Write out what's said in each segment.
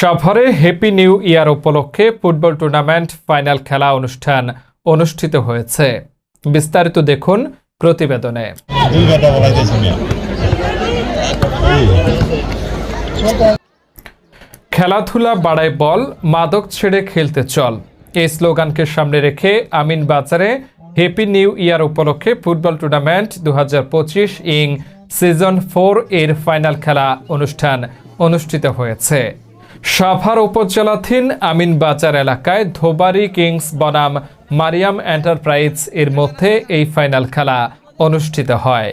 সাভারে happy new year উপলক্ষে football tournament final খেলা অনুষ্ঠান অনুষ্ঠিত হয়েছে। বিস্তারিত দেখুন প্রতিবেদনে। খেলাধুলা বাড়ায় বল, মাদক ছেড়ে খেলতে চল। এই স্লোগানকে সামনে রেখে আমিন বাজারে হ্যাপি নিউ ইয়ার উপলক্ষে ফুটবল টুর্নামেন্ট দু হাজার পঁচিশ ইং সিজন ফোর এর ফাইনাল খেলা অনুষ্ঠান অনুষ্ঠিত হয়েছে। সাভার উপজেলাধীন আমিন বাজার এলাকায় ধোবারি কিংস বনাম মারিয়াম এন্টারপ্রাইজ এর মধ্যে এই ফাইনাল খেলা অনুষ্ঠিত হয়।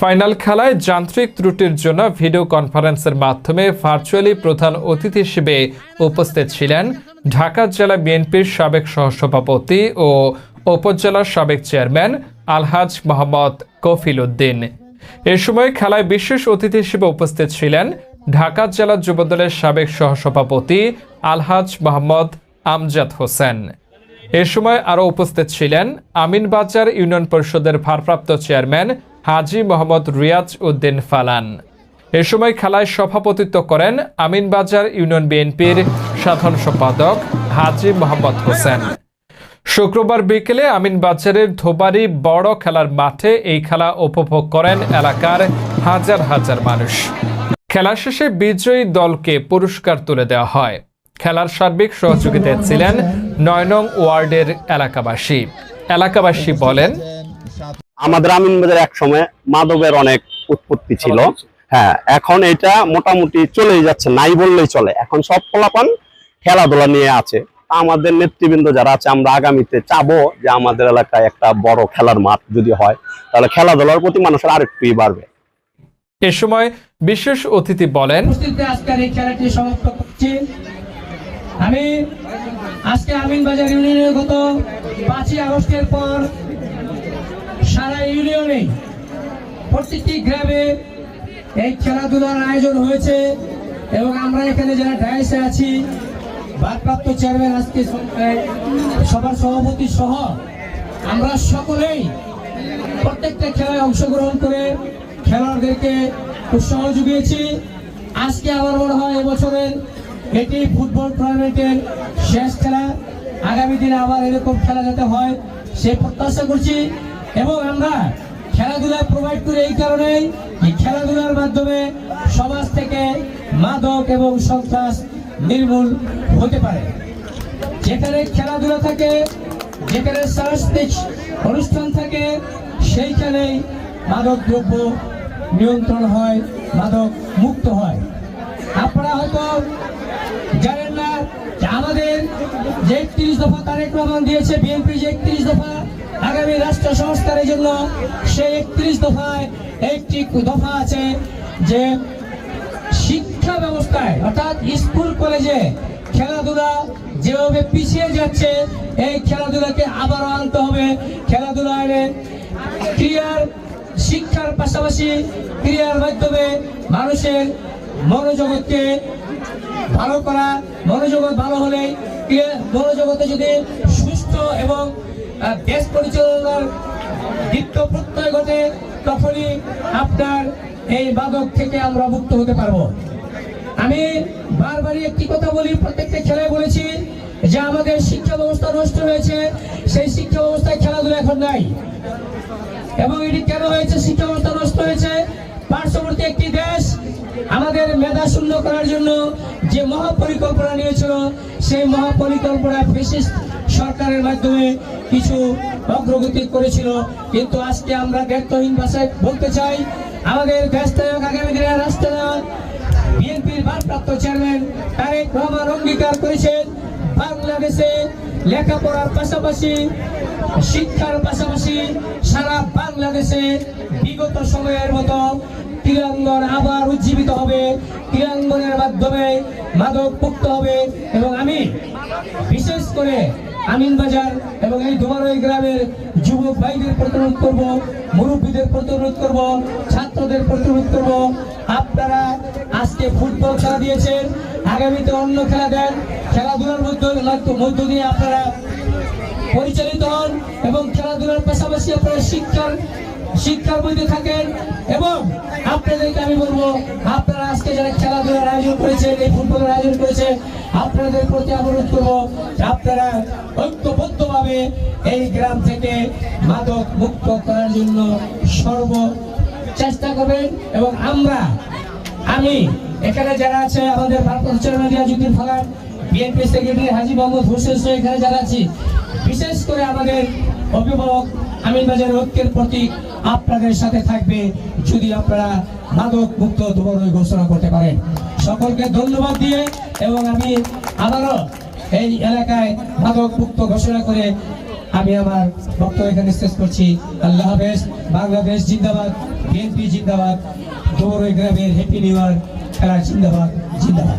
ফাইনাল খেলায় যান্ত্রিক ত্রুটির জন্য ভিডিও কনফারেন্সের মাধ্যমে ভার্চুয়ালি প্রধান অতিথি হিসেবে উপস্থিত ছিলেন ঢাকা জেলা বিএনপির সাবেক সহসভাপতি ও উপজেলার সাবেক চেয়ারম্যান আলহাজ মোহাম্মদ কফিল উদ্দিন। এ সময় খেলায় বিশেষ অতিথি হিসেবে উপস্থিত ছিলেন ঢাকা জেলা যুবদলের সাবেক সহসভাপতি আলহাজ মোহাম্মদ আমজাদ হোসেন। এ সময় আরও উপস্থিত ছিলেন আমিনবাজার ইউনিয়ন পরিষদের ভারপ্রাপ্ত চেয়ারম্যান হাজি মোহাম্মদ রিয়াজ উদ্দিন ফালান। এ সময় খেলায় সভাপতিত্ব করেন আমিনবাজার ইউনিয়ন বিএনপির সাধারণ সম্পাদক হাজি মোহাম্মদ হোসেন। শুক্রবার বিকেলে আমিনবাজারের ধোবারি বড় খেলার মাঠে এই খেলা উপভোগ করেন এলাকার হাজার হাজার মানুষ। খেলা শেষে বিজয়ী দলকে পুরস্কার তুলে দেওয়া হয়। খেলার সার্বিক সহযোগিতায় ছিলেন নয় নং ওয়ার্ডের এলাকাবাসী। এলাকাবাসী বলেন আমাদের আমিনবাজার এক সময় মাদকের অনেক উৎপত্তি ছিল। হ্যাঁ এখন এটা মোটামুটি চলেই যাচ্ছে নাই বললেই চলে। এখন সব ফলাফান খেলাধুলা নিয়ে আছে। আমাদের নেতৃবৃন্দ যারা আছে আমরা আগামীতে চাবো যে আমাদের এলাকায় একটা বড় খেলার মাঠ যদি হয় তাহলে খেলাধুলার প্রতি মানুষের আরেকটুই বাড়বে। এ সময় বিশেষ অতিথি বলেন আজকের এই খেলাটি সমাপ্ত করছি। আমি আজকে আমিন বাজার ইউনিয়নে গত পাঁচই আগস্টের পর সারা ইউনিয়নে প্রত্যেকটি গ্রামে এই খেলাধুলার আয়োজন হয়েছে এবং আমরা এখানে যারা ডায়াসে আছি, ভারপ্রাপ্ত চেয়ারম্যান আজকে সবার সভাপতি সহ আমরা সকলেই প্রত্যেকটা খেলায় অংশগ্রহণ করে খেলোয়াড়দেরকে উৎসাহ জুগিয়েছি আজকে আমার মনে হয় এবছরের এটি ফুটবল টুর্নামেন্টের শেষ খেলা। আগামী দিনে আবার এরকম খেলা যাতে হয় সে প্রত্যাশা করছি। এবং আমরা খেলাধুলা প্রোভাইড করি এই কারণেই যে খেলাধুলার মাধ্যমে সমাজ থেকে মাদক এবং সন্ত্রাস নির্মূল হতে পারে। যেখানে খেলাধুলা থাকে, যেখানে সাংস্কৃতিক অনুষ্ঠান থাকে, সেইখানেই মাদক দ্রব্য নিয়ন্ত্রণ হয়, মাদক মুক্ত হয়। আপনারা হয়তো জানেন না আমাদের যে একত্রিশ দফা তারেক রহমান দিয়েছে বিএনপি যে একত্রিশ দফা আগামী রাষ্ট্র সংস্কারের জন্য, সেই একত্রিশ দফায় একটি দফা আছে যে শিক্ষা ব্যবস্থায়, অর্থাৎ স্কুল, কলেজে খেলাধুলা যেভাবে পিছিয়ে যাচ্ছে, এই খেলাধুলাকে আবারও আনতে হবে। খেলাধুলা ক্রিয়ার শিক্ষার পাশাপাশি ক্রিয়ার মাধ্যমে মানুষের মনোজগৎকে ভালো করা, মনোজগৎ ভালো হলে মনোজগতে যদি সুস্থ এবং দেশ পরিচালনার দীপ্ত প্রত্যয় ঘটে, তখনই আপনার এই মাদক থেকে আমরা মুক্ত হতে পারব। আমি বারবারই একটি কথা বলি, প্রত্যেকটা খেলায় বলেছি যে আমাদের শিক্ষা ব্যবস্থা নষ্ট হয়েছে, সেই শিক্ষা ব্যবস্থায় খেলাধুলা এখন নাই। এবং এটি কেন হয়েছে? শিক্ষা ব্যবস্থা নষ্ট হয়েছে। পার্শ্ববর্তী একটি দেশ আমাদের মেধা শূন্য করার জন্য যে মহাপরিকল্পনা নিয়েছিল, সেই মহাপরিকল্পনা বিশেষ সরকারের মাধ্যমে কিছু অগ্রগতি করেছিল। কিন্তু আজকে আমরা ব্যর্থহীন ভাষায় বলতে চাই, আমাদের দেশনায়ক আগামী দিনের রাষ্ট্রনায়ক বিএনপির ভারপ্রাপ্ত চেয়ারম্যান তারেক রহমান অঙ্গীকার করেছেন। বাংলাদেশে লেখাপড়ার পাশাপাশি, শিক্ষার পাশাপাশি সারা বাংলাদেশে বিগত সময়ের মতো ক্রীড়াঙ্গন আবার উজ্জীবিত হবে। ক্রীড়াঙ্গনের মাধ্যমে মাদক মুক্ত হবে এবং আমি বিশেষ করে আমিনবাজার এবং এই ধোমারই গ্রামের যুবক ভাইদের প্রতি অনুরোধ করব, মুরব্বীদের প্রতি অনুরোধ করব, ছাত্রদের প্রতি অনুরোধ করব। আপনারা আজকে ফুটবল খেলা দিয়েছেন। আগামীতে অন্য খেলা দেন। খেলাধুলার মধ্য মধ্য দিয়ে আপনারা পরিচালিত হন এবং খেলাধুলার পাশাপাশি আপনারা শিক্ষার শিক্ষার মধ্যে থাকেন এবং আপনাদেরকে আমি বলব, আপনারা আজকে যারা খেলাধুলার আয়োজন করেছেন, এই ফুটবলের আয়োজন করেছেন, আপনাদের প্রতি অনুরোধ করব আপনারা ঐক্যবদ্ধভাবে এই গ্রাম থেকে মাদক মুক্ত করার জন্য সর্ব চেষ্টা করবেন এবং আমরা আমি এখানে যারা আছে, আমাদের chairman Falan BNP secretary Haji Mohammad Hossain এখানে যারা আছি, বিশেষ করে আমাদের অভিভাবক আমিন বাজার ঐক্যের প্রতীক আপনাদের সাথে থাকবে যদি আপনারা মাদক মুক্ত দুবরই ঘোষণা করতে পারেন। সকলকে ধন্যবাদ দিয়ে এবং আমি আবারও এই এলাকায় মাদক মুক্ত ঘোষণা করে আমি আমার বক্তব্য এখানে শেষ করছি। আল্লাহ হাফেজ, বাংলাদেশ জিন্দাবাদ বিএনপি জিন্দাবাদ দৌড়ই গ্রামের হ্যাপি নিউ ইয়ার খেলা জিন্দাবাদ জিন্দাবাদ